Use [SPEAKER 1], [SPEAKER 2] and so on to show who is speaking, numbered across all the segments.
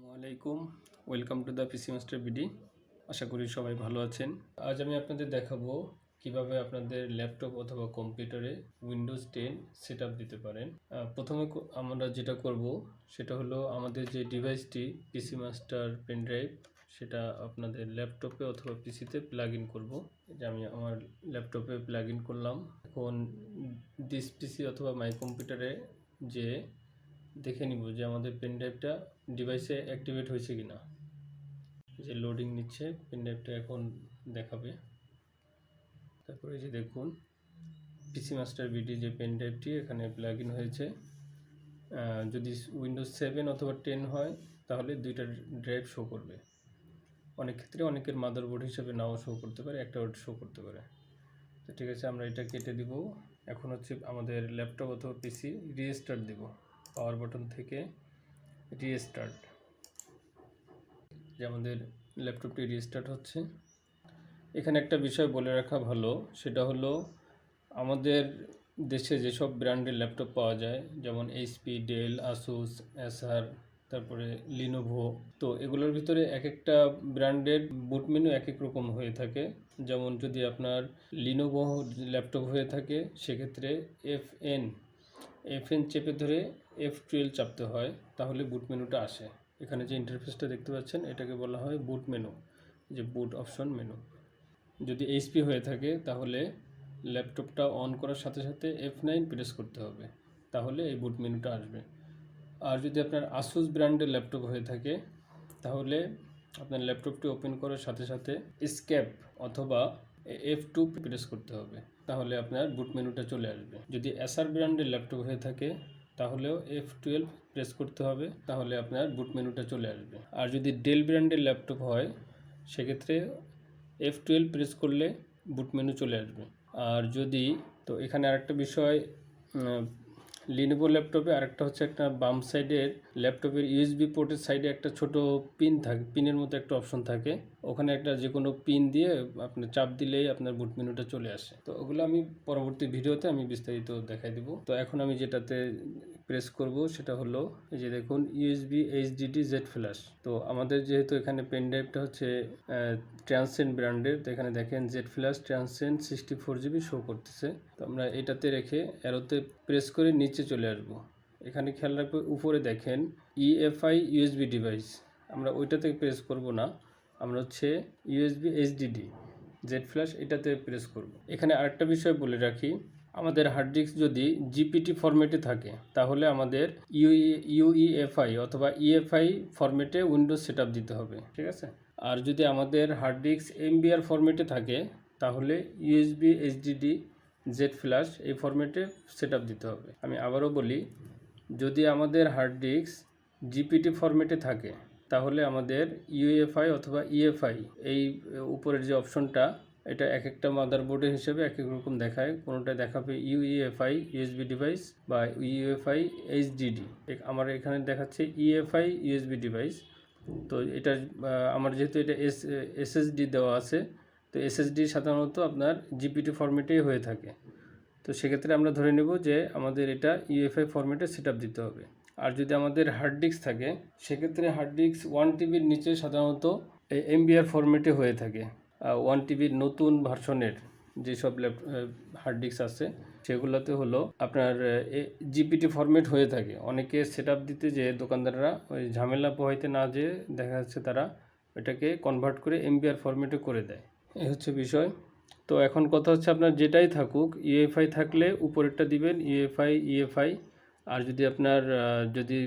[SPEAKER 1] আসসালামু আলাইকুম। Welcome to the PC master BD আশা করি সবাই ভালো আছেন। আজ আমি আপনাদের দেখাবো কীভাবে আপনাদের ল্যাপটপ অথবা কম্পিউটারে উইন্ডোজ টেন সেট দিতে পারেন। প্রথমে আমরা যেটা করব, সেটা হলো আমাদের যে ডিভাইসটি পিসি মাস্টার পেন ড্রাইভ সেটা আপনাদের ল্যাপটপে অথবা পিসিতে প্লাগ ইন করব। যে আমি আমার ল্যাপটপে প্লাগ ইন করলাম। এখন ডিস পিসি অথবা মাই কম্পিউটারে যে দেখে নিব যে আমাদের পেন ড্রাইভটা ডিভাইসে অ্যাক্টিভেট হয়েছে কি না যে লোডিং নিচ্ছে পেন ড্রাইভটা এখন দেখাবে। তারপরে যে দেখুন পিসি মাস্টার বিডি যে পেন ড্রাইভটি এখানে প্লাগ ইন হয়েছে যদি উইন্ডোজ সেভেন অথবা টেন হয়, তাহলে দুইটা ড্রাইভ শো করবে। অনেক ক্ষেত্রে অনেকের মাদারবোর্ড হিসেবে নাও শো করতে পারে একটা শো করতে পারে। তো ঠিক আছে, আমরা এটা কেটে দিব। এখন হচ্ছে আমাদের ল্যাপটপ অথবা পিসি রিস্টার্ট দিব। পাওয়ার বাটন থেকে রিস্টার্ট যে আমাদের ল্যাপটপটি রিস্টার্ট হচ্ছে। এখানে একটা বিষয় বলে রাখা ভালো, সেটা হলো আমাদের দেশে যেসব ব্র্যান্ডের ল্যাপটপ পাওয়া যায়, যেমন এইচপি ডেল আসুস এসআর তারপরে লিনোভো তো এগুলোর ভিতরে এক একটা ব্র্যান্ডের বুট মেনু এক এক রকম হয়ে থাকে। যেমন যদি আপনার লিনোভো ল্যাপটপ হয়ে থাকে, সেক্ষেত্রে এফ এন এফ এন চেপে ধরে এফ টুয়েলভ চাপতে হয়, তাহলে বুট মেনুটা আসে। এখানে যে ইন্টারফেসটা দেখতে পাচ্ছেন, এটাকে বলা হয় বুট মেনু যে বুট অপশন মেনু যদি এইচপি হয়ে থাকে, তাহলে ল্যাপটপটা অন করার সাথে সাথে এফ নাইন প্রেস করতে হবে, তাহলে এই বুট মেনুটা আসবে। আর যদি আপনার আসুস ব্র্যান্ডের ল্যাপটপ হয়ে থাকে, তাহলে আপনার ল্যাপটপটি ওপেন করার সাথে সাথে স্ক্যাপ অথবা এফ টু প্রেস করতে হবে, তাহলে আপনার বুট মেনুটা চলে আসবে। যদি এসআর ব্র্যান্ডের ল্যাপটপ হয়ে থাকে তাহলেও এফ টুয়েলভ প্রেস করতে হবে, তাহলে আপনার বুট মেনুটা চলে আসবে। আর যদি ডেল ব্র্যান্ডের ল্যাপটপ হয়, সেক্ষেত্রে এফ টুয়েলভ প্রেস করলে বুট মেনু চলে আসবে। আর যদি, তো এখানে আরেকটা বিষয় লিনোভো ল্যাপটপে আরেকটা হচ্ছে একটা বাম সাইডের ল্যাপটপের ইউএসবি পোর্টের সাইডে একটা ছোট পিন থাকে পিনের মতো একটা অপশন থাকে। ওখানে একটা যে কোনো পিন দিয়ে আপনার চাপ দিলেই আপনার বুট মেনুটা চলে আসে। তো ওগুলো আমি পরবর্তী ভিডিওতে আমি বিস্তারিত দেখাই দিব। তো এখন আমি যেটাতে প্রেস করব, সেটা হলো এই যে দেখুন ইউএসবি এইচডিডি জেড ফ্ল্যাশ তো আমাদের যেহেতু এখানে পেন ড্রাইভটা হচ্ছে ট্রান্সেন্ট ব্র্যান্ডের তো এখানে দেখেন Z flash Transcend sixty four GB show করতেছে। তো আমরা এটাতে রেখে অ্যারোতে প্রেস করে নিচে চলে আসব। এখানে খেয়াল রাখব, উপরে দেখেন ইএফআই ইউএসবি ডিভাইস আমরা ওইটাতে প্রেস করব না, আমরা হচ্ছে ইউএসবি এইচডিডি জেড ফ্ল্যাশ এটাতে প্রেস করব। এখানে আরেকটা বিষয় বলে রাখি আমাদের হার্ড ডিস্ক যদি জিপিটি ফরম্যাটে থাকে, তাহলে আমাদের E ইউ ইউইএফআই অথবা E ইএফআই ফরম্যাটে উইন্ডোজ সেট দিতে হবে, ঠিক আছে? আর যদি আমাদের হার্ড ডিস্ক এমবিআর ফরম্যাটে থাকে, তাহলে ইউএসবি এইচডিডি জেড ফ্ল্যাশ এই ফরম্যাটে সেট দিতে হবে। আমি আবারও বলি, যদি আমাদের হার্ড ডিস্ক জিপিটি ফরম্যাটে থাকে, তাহলে আমাদের ইউএফআই অথবা ইএফআই এই উপরের যে অপশনটা এটা এক একটা মাদারবোর্ডের হিসেবে এক এক রকম দেখায়। কোনোটা দেখাবে E ইউইএফআই ইউএসবি ডিভাইস বা ইউএফআই এইচডিডি আমার এখানে দেখাচ্ছে E ইএফআই ইউএসবি ডিভাইস তো এটা আমার যেহেতু এটা এস এসএসডি দেওয়া আছে, তো এসএসডি সাধারণত আপনার জিপিটি ফরম্যাটেই হয়ে থাকে। তো সেক্ষেত্রে আমরা ধরে নেব যে আমাদের এটা ইউএফআই ফরম্যাটে সেট দিতে হবে। আর যদি আমাদের হার্ড ডিস্ক থাকে, সেক্ষেত্রে হার্ড ডিস্ক ওয়ান টিবির নিচে সাধারণত এমবিআর ফরম্যাটে হয়ে থাকে। ওয়ান টিভির নতুন ভার্সনের যেসব হার্ড ডিস্ক আছে, সেগুলোতে হলো আপনার জিপিটি ফরম্যাট হয়ে থাকে। অনেকে সেট দিতে যে দোকানদাররা ওই ঝামেলা পোহাইতে না যে দেখা যাচ্ছে তারা এটাকে কনভার্ট করে এমবিআর ফরম্যাটে করে দেয়। এই হচ্ছে বিষয়। তো এখন কথা হচ্ছে আপনার যেটাই থাকুক ইউএফআই থাকলে উপরেরটা দিবেন ইউএফআই ইএফআই আর যদি আপনার যদি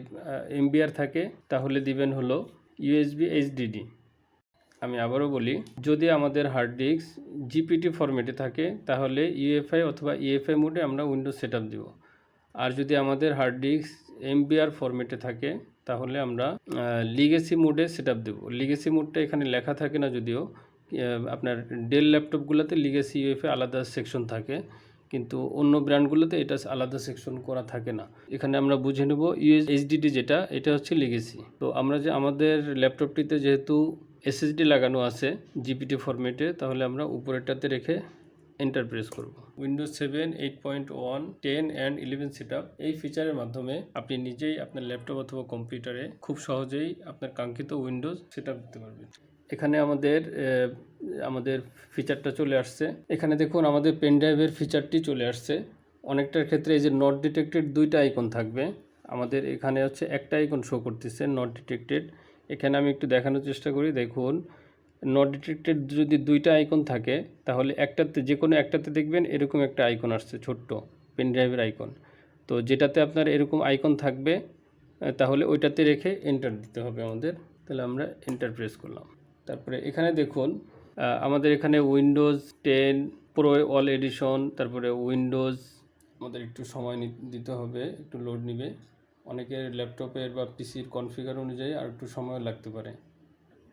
[SPEAKER 1] এমবিআর থাকে, তাহলে দিবেন হলো ইউএসবি এইচডিডি আমি আবারও বলি, যদি আমাদের হার্ড ডিস্ক জিপিটি ফরম্যাটে থাকে, তাহলে ইউএফআই অথবা ইএফআই মোডে আমরা উইন্ডোজ সেট আপ দিব। আর যদি আমাদের হার্ড ডিস্ক এমবিআর ফরম্যাটে থাকে, তাহলে আমরা লিগেসি মোডে সেট আপ দেবো। লিগেসি মোডটা এখানে লেখা থাকে না যদিও আপনার ডেল ল্যাপটপগুলোতে লিগেসি ইউএফএ আলাদা সেকশন থাকে, কিন্তু অন্য ব্র্যান্ডগুলোতে এটা আলাদা সেকশন করা থাকে না। এখানে আমরা বুঝে নেব ইউএস এইচডিডি যেটা, এটা হচ্ছে লিগেসি তো আমরা যে আমাদের ল্যাপটপটিতে যেহেতু এসএসডি লাগানো আছে জিপিটি ফরম্যাটে তাহলে আমরা উপরেরটাতে রেখে এন্টার প্রেস করব। Windows seven eight point one ten and eleven set এই ফিচারের মাধ্যমে আপনি নিজেই আপনার ল্যাপটপ অথবা কম্পিউটারে খুব সহজেই আপনার কাঙ্ক্ষিত উইন্ডোজ সেট দিতে পারবেন। এখানে আমাদের আমাদের ফিচারটা চলে আসছে। এখানে দেখুন আমাদের পেন ড্রাইভের ফিচারটি চলে আসছে। অনেকটার ক্ষেত্রে এই যে নট ডিটেক্টেড দুইটা আইকন থাকবে। আমাদের এখানে হচ্ছে একটা আইকন শো করতেছে নট ডিটেক্টেড এখানে আমি একটু দেখানোর চেষ্টা করি। দেখুন নট ডিটেক্টেড যদি দুইটা আইকন থাকে, তাহলে একটাতে যে কোনো একটাতে দেখবেন এরকম একটা আইকন আসছে, ছোট্ট পেন ড্রাইভের আইকন তো যেটাতে আপনার এরকম আইকন থাকবে, তাহলে ওইটাতে রেখে এন্টার দিতে হবে আমাদের। তাহলে আমরা এন্টার প্রেস করলাম। তারপরে এখানে দেখুন আমাদের এখানে Windows ten pro all edition তারপরে উইন্ডোজ আমাদের একটু সময় দিতে হবে, একটু লোড নিবে। অনেকের ল্যাপটপের বা পিসির কনফিগার অনুযায়ী আর একটু সময় লাগতে পারে।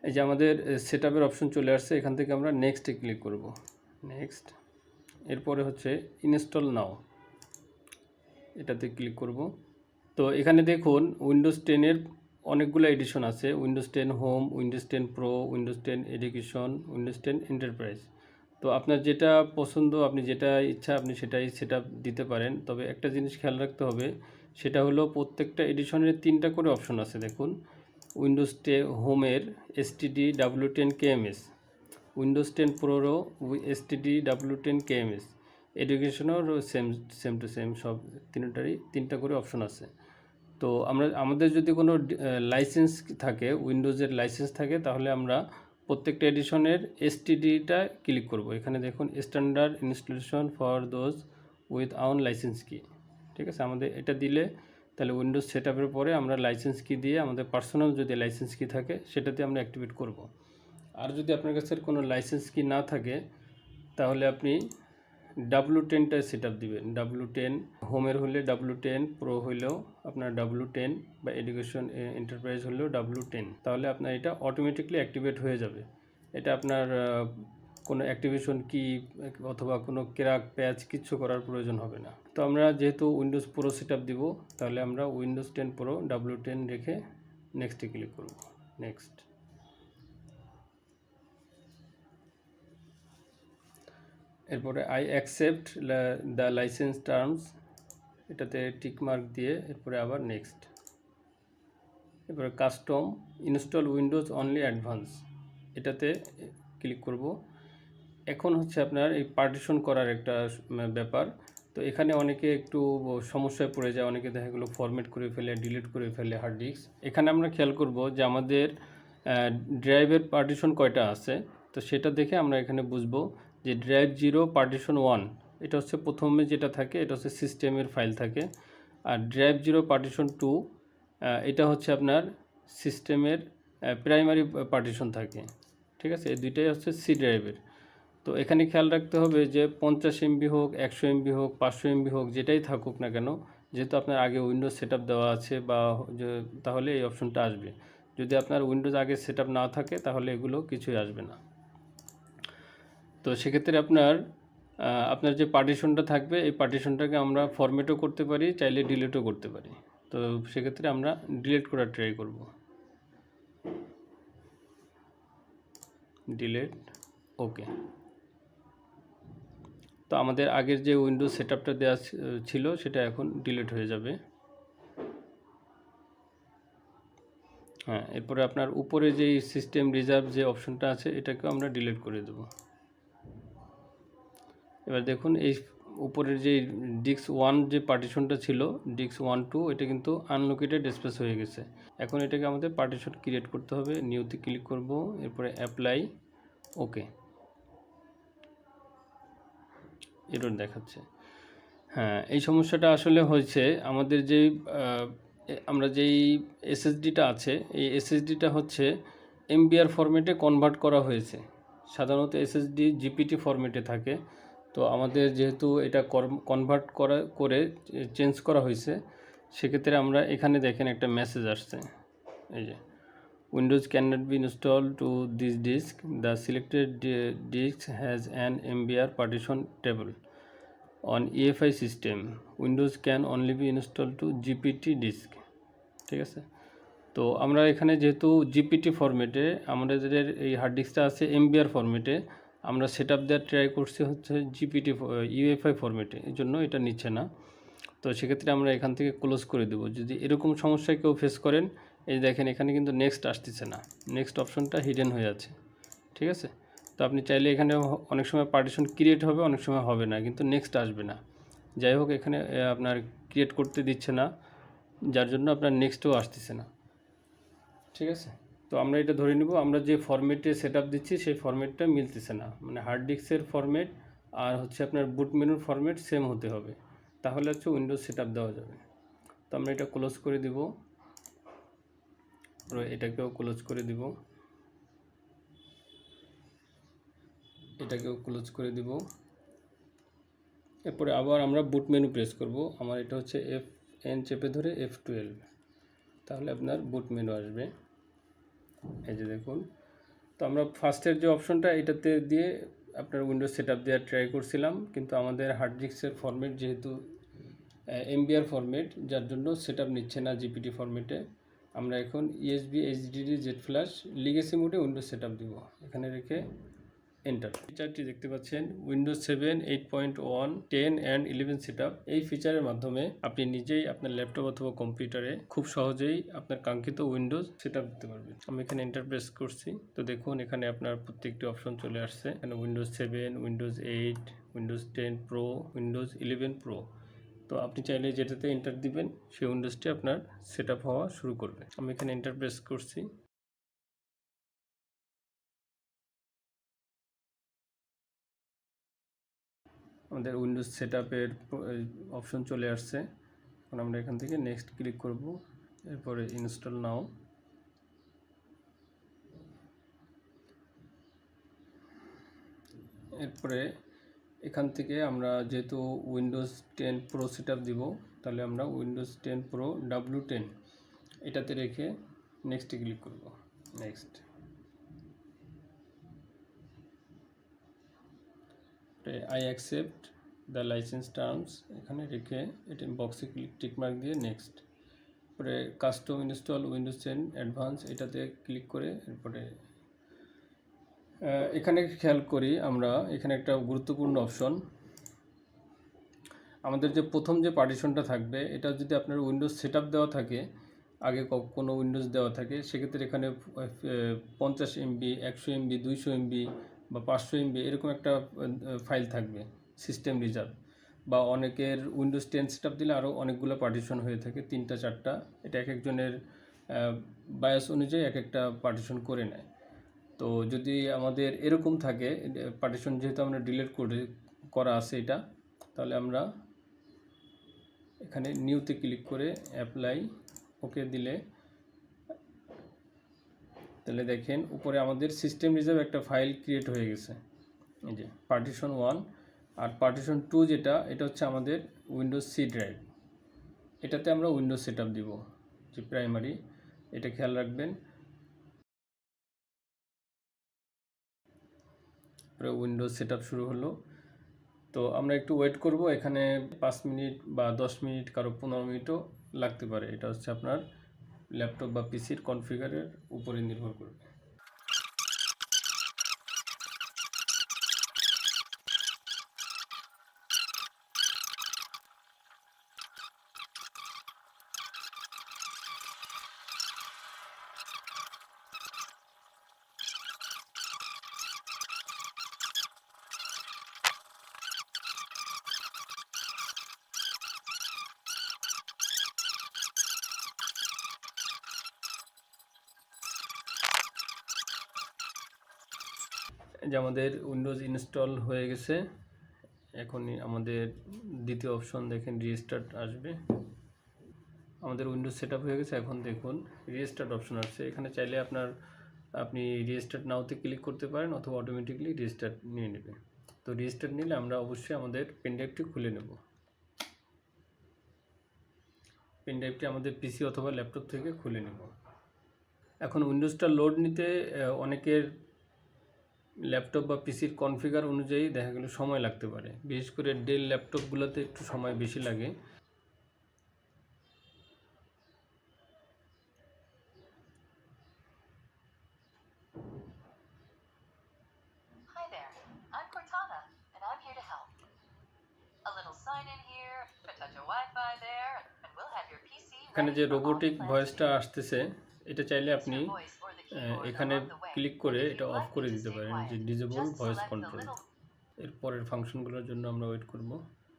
[SPEAKER 1] এই যে আমাদের সেট আপের অপশন চলে আসছে, এখান থেকে আমরা নেক্সটে ক্লিক করব। নেক্সট এরপরে হচ্ছে ইনস্টল নাও এটাতে ক্লিক করব। তো এখানে দেখুন উইন্ডোজ টেনের অনেকগুলো এডিশন আছে। Windows ten home Windows ten pro Windows ten education Windows ten enterprise তো আপনার যেটা পছন্দ, আপনি যেটা ইচ্ছা, আপনি সেটাই সেটা দিতে পারেন। তবে একটা জিনিস খেয়াল রাখতে হবে সেটা হলো প্রত্যেকটা এডিশনের তিনটা করে অপশন আছে, দেখুন। উইন্ডোজ টে হোমের STD W ten KMS Windows ten প্রোরও STD W ten KMS এডুকেশনেরও সেম সেম টু সেম সব তিনটারই তিনটা করে অপশন আছে। তো আমরা, আমাদের যদি কোনো লাইসেন্স থাকে উইন্ডোজের লাইসেন্স থাকে, তাহলে আমরা প্রত্যেকটা এডিশনের এসটিডিটা ক্লিক করব। এখানে দেখুন standard installation for those with own license key ঠিক আছে? আমাদের এটা দিলে তাহলে উইন্ডোজ সেট পরে আমরা লাইসেন্স কি দিয়ে আমাদের পার্সোনাল যদি লাইসেন্স কি থাকে, সেটাতে আমরা অ্যাক্টিভেট করব। আর যদি আপনার কাছে কোনো লাইসেন্স কি না থাকে, তাহলে আপনি ডাব্লু টেনটা সেট আপ দিবেন। ডাব্লু টেন হোমের হলে ডাব্লু টেন প্রো হলেও আপনার ডাব্লু টেন বা এডুকেশন এন্টারপ্রাইজ হলেও ডাব্লু টেন তাহলে আপনার এটা অটোমেটিকলি অ্যাক্টিভেট হয়ে যাবে। এটা আপনার কোনো অ্যাক্টিভেশন কি, অথবা কোনো ক্র্যাক প্যাচ কিচ্ছু করার প্রয়োজন হবে না। তো আমরা যেহেতু উইন্ডোজ প্রো সেট আপ দিব, তাহলে আমরা Windows ten pro W ten রেখে নেক্সটে ক্লিক করব। নেক্সট এরপরে I accept the license terms এটাতে টিক মার্ক দিয়ে এরপরে আবার নেক্সট এরপরে custom install Windows only advance এটাতে ক্লিক করব। এখন হচ্ছে আপনার এই পার্টিশন করার একটা ব্যাপার। তো এখানে অনেকে একটু সমস্যায় পড়ে যায়, অনেকে দেখা গেলো ফরম্যাট করে ফেলে ডিলিট করে ফেলে হার্ড ডিস্ক এখানে আমরা খেয়াল করব যে আমাদের ড্রাইভের পার্টিশন কয়টা আছে? তো সেটা দেখে আমরা এখানে বুঝব যে ড্রাইভ জিরো পার্টিশন ওয়ান এটা হচ্ছে প্রথমে যেটা থাকে, এটা হচ্ছে সিস্টেমের ফাইল থাকে। আর ড্রাইভ জিরো পার্টিশন টু এটা হচ্ছে আপনার সিস্টেমের প্রাইমারি পার্টিশন থাকে। ঠিক আছে? এই দুইটাই হচ্ছে সি ড্রাইভের তো এখানে খেয়াল রাখতে হবে যে পঞ্চাশ এমবি হোক, একশো এমবি হোক, পাঁচশো এমবি হোক, যেটাই থাকুক না কেন, যেহেতু আপনার আগে উইন্ডোজ সেট দেওয়া আছে বা তাহলে এই অপশনটা আসবে। যদি আপনার উইন্ডোজ আগে সেট না থাকে, তাহলে এগুলো কিছুই আসবে না। তো সেক্ষেত্রে আপনার আপনার যে পার্টিশনটা থাকবে, এই পার্টিশনটাকে আমরা ফরম্যাটও করতে পারি, চাইলে ডিলিটও করতে পারি। তো সেক্ষেত্রে আমরা ডিলিট করার ট্রাই করব। ডিলিট ওকে তো আমাদের আগের যে উইন্ডোজ সেট আপটা দেওয়া ছিল, সেটা এখন ডিলিট হয়ে যাবে। হ্যাঁ এরপরে আপনার উপরে যেই সিস্টেম রিজার্ভ যে অপশনটা আছে, এটাকেও আমরা ডিলিট করে দেব। এবার দেখুন, এই উপরের যে ডিক্স ওয়ান যে পার্টিশনটা ছিল ডিক্স ওয়ান টু এটা কিন্তু আনলোকেটেড স্পেস হয়ে গেছে। এখন এটাকে আমাদের পার্টিশন ক্রিয়েট করতে হবে নিউতে ক্লিক করব, এরপরে অ্যাপ্লাই ওকে এরর দেখাচ্ছে। হ্যাঁ এই সমস্যাটা আসলে হয়েছে আমাদের এ- আমরা যেই এসএসডিটা আছে, এই এসএসডিটা হচ্ছে এমবিআর ফরম্যাটে কনভার্ট করা হয়েছে। সাধারণত এসএসডি জিপিটি ফরম্যাটে থাকে। তো আমাদের যেহেতু এটা কনভার্ট করা, করে চেঞ্জ করা হয়েছে, সেক্ষেত্রে আমরা এখানে দেখেন একটা মেসেজ আসছে। এই যে Windows cannot be installed to this disk. The selected di- disk has an MBR partition table. On EFI system, Windows can only be installed to GPT disk. ঠিক আছে তো আমরা এখানে যেহেতু জিপিটি ফরম্যাটে আমাদের এই হার্ড ডিস্কটা আছে এমবিআর ফরম্যাটে আমরা সেট আপ দেওয়ার ট্রাই করছি হচ্ছে জিপিটি ইউএফআই ফরম্যাটে এই জন্য এটা নিচ্ছে না তো সেক্ষেত্রে আমরা এখান থেকে ক্লোজ করে দেবো যদি এরকম সমস্যায় কেউ ফেস করেন এই দেখেন, এখানে কিন্তু নেক্সট আসতেছে না। নেক্সট অপশনটা হিডেন হয়ে আছে। ঠিক আছে? তো আপনি চাইলে এখানে অনেক সময় পার্টিশন ক্রিয়েট হবে, অনেক সময় হবে না, কিন্তু নেক্সট আসবে না। যাই হোক, এখানে আপনার ক্রিয়েট করতে দিচ্ছে না, যার জন্য আপনার নেক্সটও আসতেছে না। ঠিক আছে? তো আমরা এটা ধরে নিব, আমরা যে ফরম্যাটে সেট দিচ্ছি, সেই ফরম্যাটটা মিলতেছে না। মানে হার্ড ডিস্কের ফরম্যাট আর হচ্ছে আপনার বুট মেনুর ফরম্যাট সেম হতে হবে। তাহলে হচ্ছে উইন্ডোজ সেট দেওয়া যাবে। তো আমরা এটা ক্লোজ করে দিব। তারপরে এটাকেও ক্লোজ করে দিব। এটাকেও ক্লোজ করে দিব। এরপরে আবার আমরা বুট মেনু প্রেস করব। আমার এটা হচ্ছে এফ এন চেপে ধরে এফ টুয়েলভ তাহলে আপনার বুট মেনু আসবে। এই যে দেখুন। তো আমরা ফার্স্টের যে অপশনটা এটাতে দিয়ে আপনার উইন্ডোজ সেট আপ দেওয়ার ট্রাই করছিলাম। কিন্তু আমাদের হার্ড ডিস্কের ফরম্যাট যেহেতু এমবিআর ফরম্যাট যার জন্য সেট আপ নিচ্ছে না জিপিটি ফরম্যাটে আমরা এখন USB HDD Z flash legacy মোডে উইন্ডোজ সেট আপ দিব। এখানে রেখে এন্টার ফিচারটি দেখতে পাচ্ছেন Windows seven eight point one ten and eleven set এই ফিচারের মাধ্যমে আপনি নিজেই আপনার ল্যাপটপ অথবা কম্পিউটারে খুব সহজেই আপনার কাঙ্ক্ষিত উইন্ডোজ সেট আপ দিতে পারবেন। আমি এখানে এন্টার প্রেস করছি। তো দেখুন, এখানে আপনার প্রত্যেকটি অপশন চলে আসছে। এখানে Windows seven Windows eight Windows ten pro Windows eleven pro তো আপনি চাইলে যেটাতে এন্টার দিবেন, সেই উইন্ডোজটি আপনার সেট হওয়া শুরু করবে। আমি এখানে এন্টার প্রেস করছি। আমাদের উইন্ডোজ সেট আপের অপশন চলে আসছে। এখন আমরা এখান থেকে নেক্সট ক্লিক করব। এরপরে ইনস্টল নাও এরপরে এখান থেকে আমরা যেহেতু উইন্ডোজ টেন প্রো সেট দিব, তাহলে আমরা Windows ten pro W ten এটাতে রেখে নেক্সটে ক্লিক করব। Next I accept the license terms এখানে রেখে এটা বক্সে ক্লিক টিকমার্ক দিয়ে নেক্সট এরপরে custom install Windows ten advance এটাতে ক্লিক করে এরপরে এখানে খেয়াল করি আমরা, এখানে একটা গুরুত্বপূর্ণ অপশন আমাদের যে প্রথম যে পার্টিশনটা থাকবে, এটা যদি আপনার উইন্ডোজ সেট দেওয়া থাকে, আগে কোনো উইন্ডোজ দেওয়া থাকে, সেক্ষেত্রে এখানে পঞ্চাশ এমবি একশো এমবি দুইশো এমবি বা পাঁচশো এমবি এরকম একটা ফাইল থাকবে সিস্টেম রিজার্ভ বা অনেকের উইন্ডোজ টেন সেট দিলে আরও অনেকগুলো পার্টিশন হয়ে থাকে, তিনটা, চারটা। এটা এক একজনের বায়াস অনুযায়ী এক একটা পার্টিশন করে নেয়। তো যদি আমাদের এরকম থাকে পার্টিশন যেহেতু আমরা ডিলিট করে, করা আছে এটা, তাহলে আমরা এখানে নিউতে ক্লিক করে অ্যাপ্লাই ওকে দিলে, তাহলে দেখেন উপরে আমাদের সিস্টেম রিজার্ভ একটা ফাইল ক্রিয়েট হয়ে গেছে। এই যে পার্টিশন ওয়ান আর পার্টিশন টু যেটা, এটা হচ্ছে আমাদের উইন্ডোজ সি ড্রাইভ এটাতে আমরা উইন্ডোজ সেট আপ দিব, যে প্রাইমারি এটা খেয়াল রাখবেন। পরে উইন্ডোজ সেট শুরু হলো। তো আমরা একটু ওয়েট করব, এখানে পাঁচ মিনিট বা দশ মিনিট, কারও পনেরো মিনিটও লাগতে পারে। এটা হচ্ছে আপনার ল্যাপটপ বা পিসির কনফিগারের উপরে নির্ভর করবে যে আমাদের উইন্ডোজ ইনস্টল হয়ে গেছে এখন আমাদের দ্বিতীয় অপশন দেখেন রিস্টার্ট আসবে। আমাদের উইন্ডোজ সেট হয়ে গেছে, এখন দেখুন রিস্টার্ট অপশন আসছে। এখানে চাইলে আপনার, আপনি রিস্টার্ট নাওতে ক্লিক করতে পারেন অথবা অটোমেটিকলি রিস্টার্ট নিয়ে নেবে তো রিস্টার্ট নিলে আমরা অবশ্যই আমাদের পেনড্রাইভটি খুলে নেব। পেনড্রাইভটি আমাদের পিসি অথবা ল্যাপটপ থেকে খুলে নেব। এখন উইন্ডোজটা লোড নিতে অনেকের ল্যাপটপ বা পিসির কনফিগার অনুযায়ী দেখা গেলে সময় লাগতে পারে। বিশেষ করে ডেল ল্যাপটপগুলোতে একটু সময় বেশি লাগে। এখানে যে রোবোটিক ভয়েসটা আসতেছে এটা চাইলে আপনি এখানে. ক্লিক করে এটা অফ করে দিতে পারেন যে ডিজেবল ভয়েস কন্ট্রোল এর পরের ফাংশনগুলোর জন্য আমরা ওয়েট করব।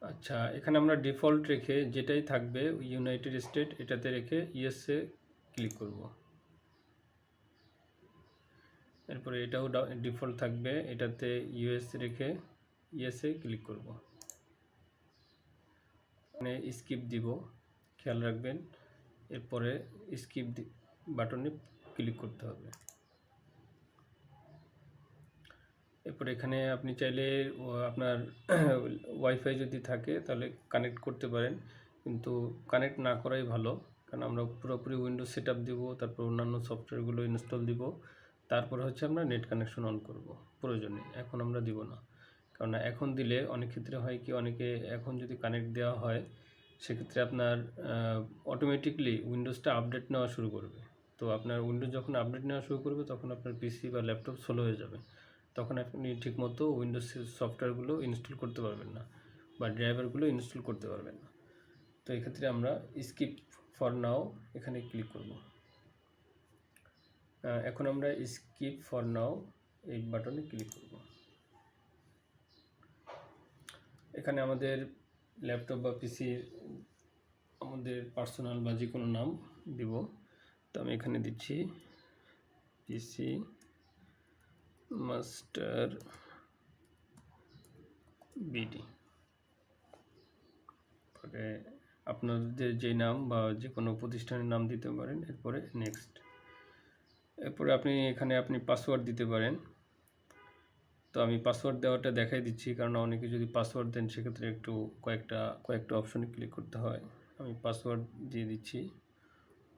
[SPEAKER 1] আচ্ছা এখানে আমরা ডিফল্ট রেখে যেটাই থাকবে ইউনাইটেড স্টেট এটাতে রেখে ইএসএ ক্লিক করব। এরপরে এটাও ডিফল্ট থাকবে এটাতে ইউএস রেখে ইএসএ ক্লিক করব। মানে স্কিপ দিব খেয়াল রাখবেন। এরপরে স্কিপ বাটনে ক্লিক করতে হবে। এরপর এখানে আপনি চাইলে আপনার ওয়াইফাই যদি থাকে, তাহলে কানেক্ট করতে পারেন। কিন্তু কানেক্ট না করাই ভালো। কারণ আমরা পুরোপুরি উইন্ডোজ সেট আপ দিব, তারপর অন্যান্য সফটওয়্যারগুলো ইনস্টল দিব। তারপর হচ্ছে আমরা নেট কানেকশন অন করব, প্রয়োজনে। এখন আমরা দিব না। কারণ এখন দিলে অনেক ক্ষেত্রে হয় কি, অনেকে এখন যদি কানেক্ট দেওয়া হয়, সেক্ষেত্রে আপনার অটোমেটিকলি উইন্ডোজটা আপডেট নেওয়া শুরু করবে। তো আপনার উইন্ডোজ যখন আপডেট নেওয়া শুরু করবে, তখন আপনার পিসি বা ল্যাপটপ স্লো হয়ে যাবে। তখন আপনি ঠিকমতো উইন্ডোজ সফটওয়্যারগুলো ইনস্টল করতে পারবেন না বা ড্রাইভারগুলো ইনস্টল করতে পারবেন না। তো এক্ষেত্রে আমরা স্কিপ ফর নাও এখানে ক্লিক করব। এখন আমরা স্কিপ ফর নাও এই বাটনে ক্লিক করব। এখানে আমাদের ল্যাপটপ বা পিসির আমাদের পার্সোনাল বা যে কোনো নাম দিব। তো আমি এখানে দিচ্ছি পিসি মাস্টার বিডি পরে আপনাদের যে নাম বা যে কোনো প্রতিষ্ঠানের নাম দিতে পারেন, এরপরে নেক্সট এরপরে আপনি এখানে আপনি পাসওয়ার্ড দিতে পারেন। তো আমি পাসওয়ার্ড দেওয়াটা দেখাই দিচ্ছি, কারণ অনেকে যদি পাসওয়ার্ড দেন, সেক্ষেত্রে একটু কয়েকটা কয়েকটা অপশনে ক্লিক করতে হয়। আমি পাসওয়ার্ড দিয়ে দিচ্ছি।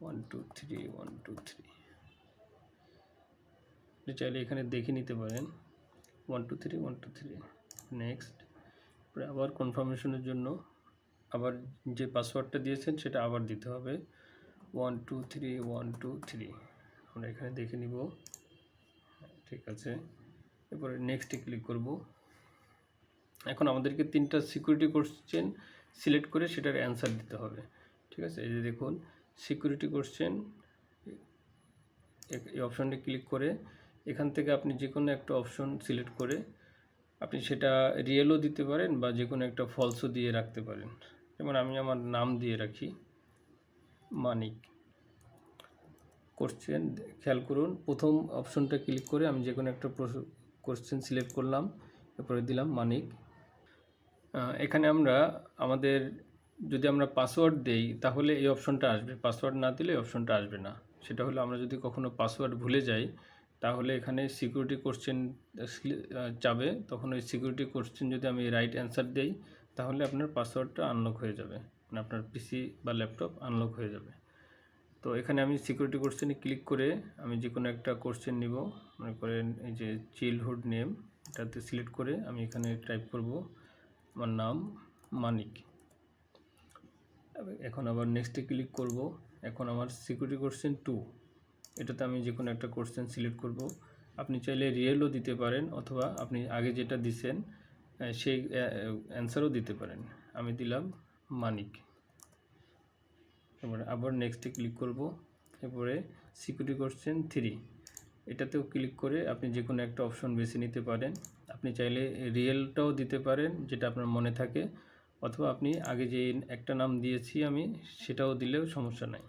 [SPEAKER 1] One two three one two three চাইলে এখানে দেখে নিতে পারেন। One two three one two three next আবার কনফার্মেশনের জন্য আবার যে পাসওয়ার্ডটা দিয়েছেন সেটা আবার দিতে হবে। One two three one two three আমরা এখানে দেখে নিব। ঠিক আছে। এরপরে নেক্সটে ক্লিক করব। এখন আমাদেরকে তিনটা সিকিউরিটি কোশ্চেন সিলেক্ট করে সেটার অ্যান্সার দিতে হবে। ঠিক আছে? এই যে দেখুন সিকিউরিটি কোশ্চেন এই অপশানটি ক্লিক করে এখান থেকে আপনি যে কোনো একটা অপশন সিলেক্ট করে আপনি সেটা রিয়েলও দিতে পারেন বা যে কোনো একটা ফলসও দিয়ে রাখতে পারেন। যেমন আমি আমার নাম দিয়ে রাখি, মানিক। কোশ্চেন খেয়াল করুন, প্রথম অপশনটা ক্লিক করে আমি যে কোনো একটা কোশ্চেন সিলেক্ট করলাম, এরপরে দিলাম মানিক। এখানে আমরা আমাদের যদি আমরা পাসওয়ার্ড দেই, তাহলে এই অপশনটা আসবে। পাসওয়ার্ড না দিলে এই অপশনটা আসবে না। সেটা হলো আমরা যদি কখনো পাসওয়ার্ড ভুলে যাই, তাহলে এখানে সিকিউরিটি কোশ্চেন চাবে তখন ওই সিকিউরিটি কোশ্চেন যদি আমি রাইট অ্যান্সার দেই, তাহলে আপনার পাসওয়ার্ডটা আনলক হয়ে যাবে। মানে আপনার পিসি বা ল্যাপটপ আনলক হয়ে যাবে। তো এখানে আমি সিকিউরিটি কোশ্চেনে ক্লিক করে আমি যে কোনো একটা কোশ্চেন নিব। মনে করেন এই যে চিল্ডহুড নেম এটাতে সিলেক্ট করে আমি এখানে টাইপ করব। আমার নাম মানিক। এখন আবার নেক্সটে ক্লিক করব। এখন আমার সিকিউরিটি কোশ্চেন টু এটাতে আমি যে কোনো একটা কোশ্চেন সিলেক্ট করব। আপনি চাইলে রিয়েলও দিতে পারেন অথবা আপনি আগে যেটা দিছেন সেই অ্যান্সারও দিতে পারেন। আমি দিলাম মানিক। এবারে আবার নেক্সটে ক্লিক করব। এরপরে সিকিউরিটি কোশ্চেন থ্রি এটাতেও ক্লিক করে আপনি যে কোনো একটা অপশন বেছে নিতে পারেন। আপনি চাইলে রিয়েলটাও দিতে পারেন, যেটা আপনার মনে থাকে। অথবা আপনি আগে যে একটা নাম দিয়েছি আমি, সেটাও দিলেও সমস্যা নাই।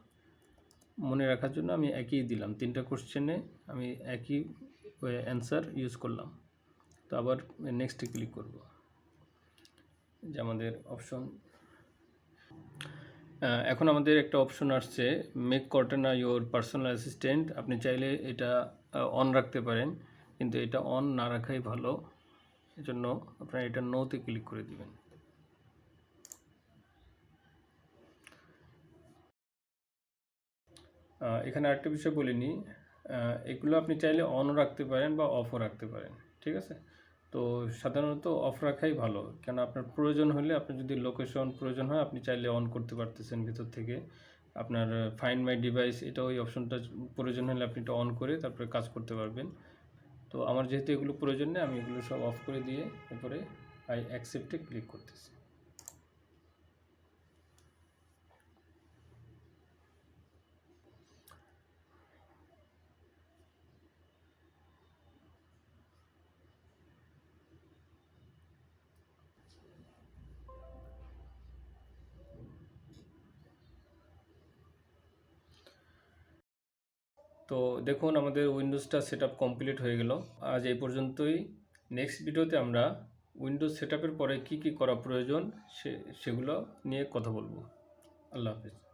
[SPEAKER 1] মনে রাখার জন্য আমি একই দিলাম, তিনটা কোশ্চেনে আমি একই অ্যান্সার ইউজ করলাম। তো আবার নেক্সটে ক্লিক করব। যে আমাদের অপশন এখন আমাদের একটা অপশন আসছে make Cortana your personal assistant আপনি চাইলে এটা অন রাখতে পারেন, কিন্তু এটা অন না রাখাই ভালো। এজন্য আপনারা এটা নোতে ক্লিক করে দিবেন। এখানে আরেকটা বিষয় বলিনি এগুলো আপনি চাইলে অনও রাখতে পারেন বা অফও রাখতে পারেন, ঠিক আছে? তো সাধারণত অফ রাখাই ভালো কেন আপনার প্রয়োজন হলে আপনার যদি লোকেশন প্রয়োজন হয়, আপনি চাইলে অন করতে পারতেছেন ভিতর থেকে। আপনার ফাইন্ড মাই ডিভাইস এটা ওই অপশনটা প্রয়োজন হলে আপনি এটা অন করে তারপরে কাজ করতে পারবেন। তো আমার যেহেতু এগুলো প্রয়োজন নেই, আমি এগুলো সব অফ করে দিয়ে এরপরে আই অ্যাকসেপ্টে ক্লিক করতেছি। তো দেখুন, আমাদের উইন্ডোজটা সেট কমপ্লিট হয়ে গেল। আজ এই পর্যন্তই। নেক্সট ভিডিওতে আমরা উইন্ডোজ সেট পরে কী কী করা প্রয়োজন সে, সেগুলো নিয়ে কথা বলব। আল্লাহ হাফিজ।